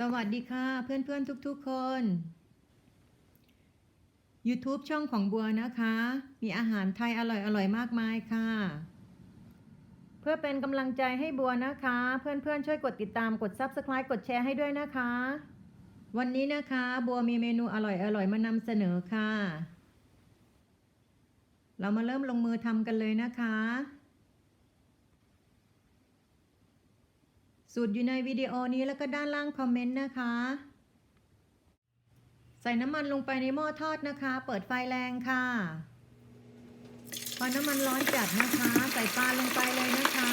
สวัสดีค่ะเพื่อนๆทุกๆคน YouTube ช่องของบัวนะคะ มีอาหารไทยอร่อยๆมากมายค่ะ เพื่อเป็นกำลังใจให้บัวนะคะ เพื่อนๆช่วยกดติดตามกด Subscribe กดแชร์ให้ด้วยนะคะ วันนี้นะคะบัวมีเมนูอร่อยๆมานำเสนอค่ะ เรามาเริ่มลงมือทำกันเลยนะคะ สูตรอยู่ในวิดีโอนี้แล้วก็ด้านล่างคอมเมนต์นะคะ ใส่น้ำมันลงไปในหม้อทอดนะคะ เปิดไฟแรงค่ะ พอน้ำมันร้อนจัดนะคะ ใส่ปลาลงไปเลยนะคะ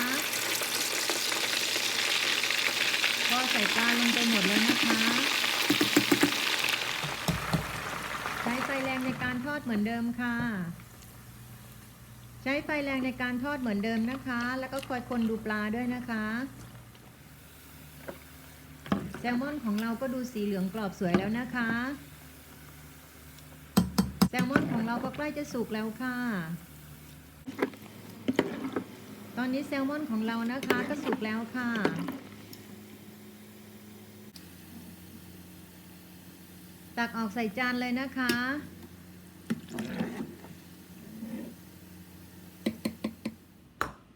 พอใส่ปลาลงไปหมดแล้วนะคะ ใช้ไฟแรงในการทอดเหมือนเดิมค่ะใช้ไฟแรงในการทอดเหมือนเดิมนะคะ แล้วก็คอยคนดูปลาด้วยนะคะ แซลมอนของเราก็ดูสีเหลืองกรอบสวยแล้วนะคะ แซลมอนของเราก็ใกล้จะสุกแล้วค่ะ ตอนนี้แซลมอนของเรานะคะก็สุกแล้วค่ะตักออกใส่จานเลยนะคะ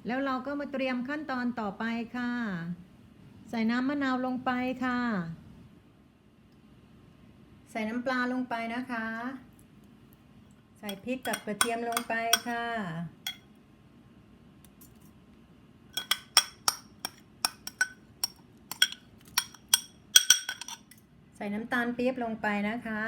แล้วเราก็มาเตรียมขั้นตอนต่อไปค่ะ ใส่น้ำมะนาวลงไปค่ะ ใส่น้ำปลาลงไปนะคะ ใส่พริกกับกระเทียมลงไปค่ะ ใส่น้ำตาลปี๊บลงไปนะคะ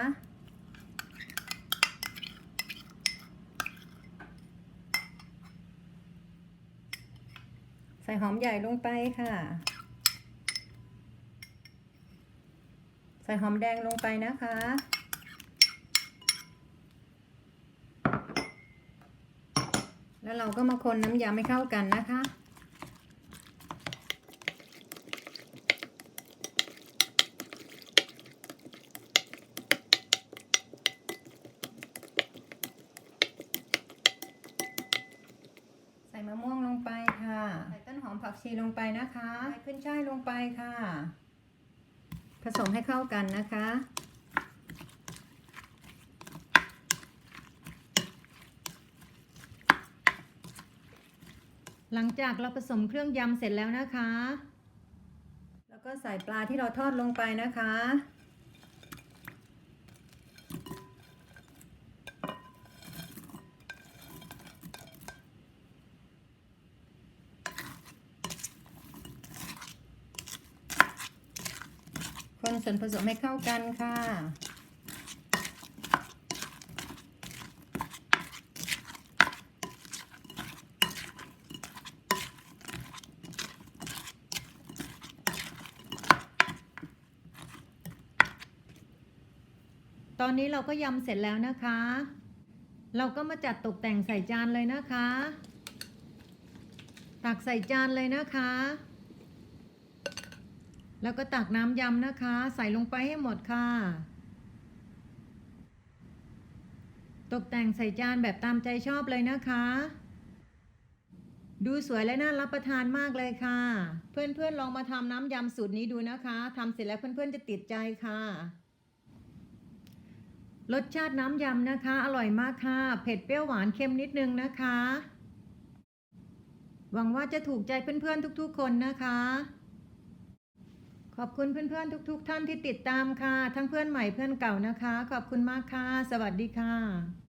ใส่หอมใหญ่ลงไปค่ะ ใส่หอมแดงลงไปนะคะ แล้วเราก็มาคนน้ำยำให้เข้ากันนะคะใส่มะม่วงลงไปค่ะ ใส่ต้นหอมผักชีลงไปนะคะ ใส่ขึ้นช่ายลงไปค่ะ ผสมให้เข้ากันนะคะ หลังจากเราผสมเครื่องยำเสร็จแล้วนะคะ แล้วก็ใส่ปลาที่เราทอดลงไปนะคะ นส่วนผสมให้เข้ากันค่ะ ตอนนี้เราก็ยำเสร็จแล้วนะคะ เราก็มาจัดตกแต่งใส่จานเลยนะคะ ตักใส่จานเลยนะคะ แล้วก็ตักน้ำยำนะคะ ใส่ลงไปให้หมดค่ะ ตกแต่งใส่จานแบบตามใจชอบเลยนะคะ ดูสวยและน่ารับประทานมากเลยค่ะ เพื่อนๆลองมาทำน้ำยำสูตรนี้ดูนะคะทำเสร็จแล้วเพื่อนๆจะติดใจค่ะ รสชาติน้ำยำนะคะ อร่อยมากค่ะ เผ็ดเปรี้ยวหวานเค็มนิดนึงนะคะ หวังว่าจะถูกใจเพื่อนๆทุกๆคนนะคะ ขอบคุณเพื่อนๆ ทุก ๆ ท่านที่ติดตามค่ะ ทั้งเพื่อนใหม่เพื่อนเก่านะคะ ขอบคุณมากค่ะ สวัสดีค่ะ